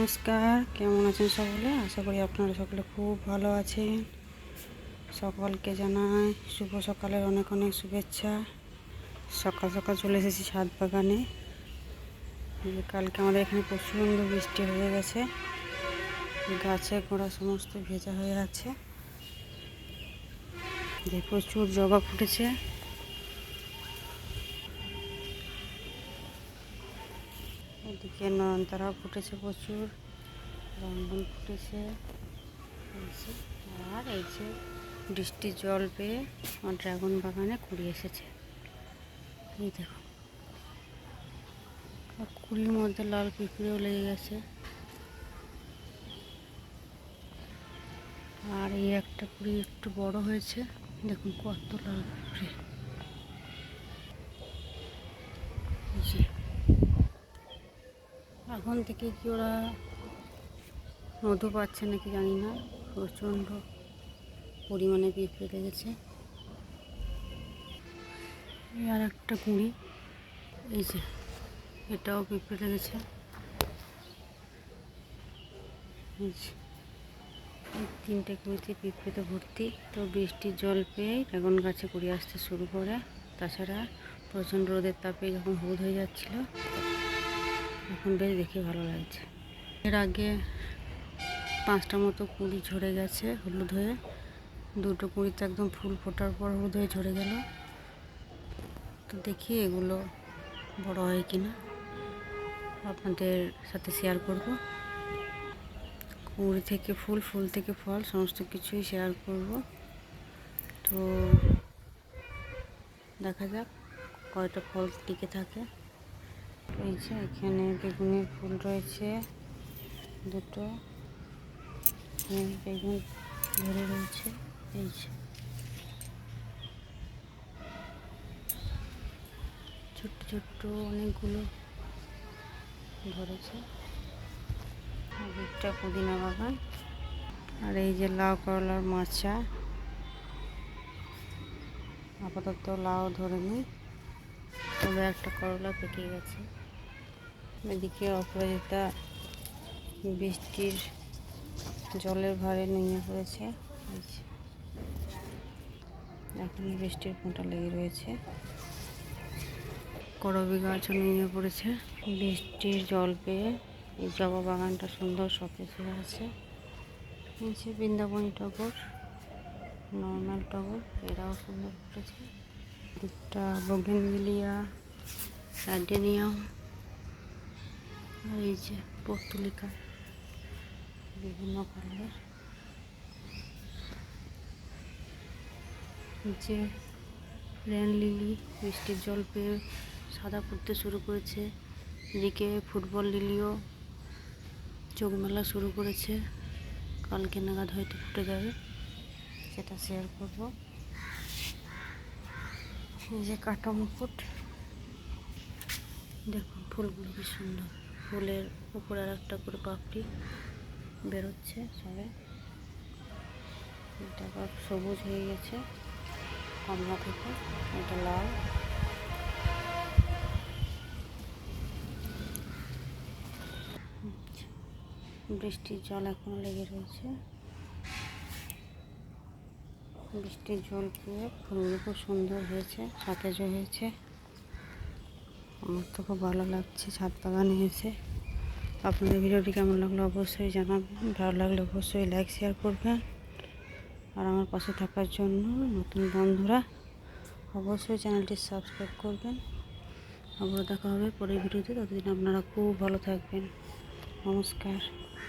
নমস্কার, কেমন আছেন সকলে? আশা করি আপনারা সকলে খুব ভালো আছেন। সকলকে জানাই শুভ সকালের অনেক অনেক শুভেচ্ছা। সকাল সকাল চলে এসেছি ছাদ বাগানে। কালকে আমাদের এখানে প্রচণ্ড বৃষ্টি হয়ে গেছে। গাছে গোড়া সমস্ত ভেজা হয়ে আছে। যে প্রচুর জবা ফুটেছে। এদিকে নয়নতারা ফুটেছে প্রচুর রঙ্গন ফুটেছে আর এই যে বৃষ্টির জল পেয়ে আমার ড্রাগন বাগানে কুড়ি এসেছে। এই দেখো। কুড়ির মধ্যে লাল পিঁপড়েও লেগে গেছে। আর এই একটা কুড়ি একটু বড় হয়েছে। দেখুন কত লাল পিঁপড়ে এই যে এখন থেকে কি ওরা মধু পাচ্ছে নাকি জানি না প্রচণ্ড পরিমাণে পিঁপড়ে লেগেছে এই আর একটা কুঁড়ি এই যে এটাও এই যে, এই তিনটে কুঁড়িতে পিঁপড়েতে ভর্তি। তো বৃষ্টির জল পেয়ে ড্রাগন গাছে কুড়ি আসতে শুরু করে। তাছাড়া প্রচণ্ড রোদের তাপে যখন হলুদ হয়ে যাচ্ছিল এখন বেশ দেখে ভালো লাগছে। এর আগে পাঁচটা মতো কুড়ি ঝরে গেছে হলুদ হয়ে। দুটো কুড়িতে একদম ফুল ফোটার পর হলুদ হয়ে ঝরে গেল। তো দেখি এগুলো বড় হয় কি না। আপনাদের সাথে শেয়ার করব। কুড়ি থেকে ফুল ফুল থেকে ফল, সমস্ত কিছুই শেয়ার করব। তো দেখা যাক কয়টা ফল টিকে থাকে। এই যে এখানে বেগুনের ফুল রয়েছে, দুটো। বেগুন ধরে রয়েছে, এই যে। ছোট্ট ছোট্ট অনেকগুলো ধরেছে। একটা পুদিনা বাগান। আর এই যে লাউ করলার মাচা। আপাতত লাউ ধরেনি, তবে একটা করলা পেকে গেছে। এদিকে অপরাজিতা বৃষ্টির জলের ভারে নুয়ে পড়েছে। এখন বৃষ্টির ফোঁটা লেগে রয়েছে। করবি গাছও নুয়ে পড়েছে। বৃষ্টির জল পেয়ে এই জবা বাগানটা সুন্দর সতেজ হয়ে আছে। বৃন্দাবনী টগর, নর্মাল টগর, এরাও সুন্দর ফুটেছে একটা বগেনভিলিয়া সার্ডেনিয়াম এই যে পর্তুলিকা বিভিন্ন কালারের যে রেন লিলি বৃষ্টির জল পেয়ে সাদা পড়তে শুরু করেছে। এদিকে ফুটবল লিলিও চোখ মেলা শুরু করেছে। কালকে নাগাদ হয়তো ফুটে যাবে, সেটা শেয়ার করব। এই যে কাটা মুকুট, দেখুন ফুলগুলো কি সুন্দর। ফুলের উপরে আর একটা করে পাপড়ি বেরোচ্ছে সবে। এটা আবার সবুজ হয়ে গেছে কমলা থেকে, এটা লাল। বৃষ্টির জল এখনও লেগে রয়েছে। বৃষ্টির জল পেয়ে ফুলগুলো খুব সুন্দর হয়েছে সতেজ হয়েছে। আমার তো খুব ভালো লাগছে, ছাদ বাগানে এসে আপনাদের ভিডিওটি কেমন লাগল অবশ্যই জানাবেন, ভালো লাগলে অবশ্যই লাইক শেয়ার করবেন। আর আমার পাশে থাকার জন্য নতুন বন্ধুরা অবশ্যই চ্যানেলটি সাবস্ক্রাইব করবেন। আবার দেখা হবে পরের ভিডিওতে, ততদিন আপনারা খুব ভালো থাকবেন। নমস্কার।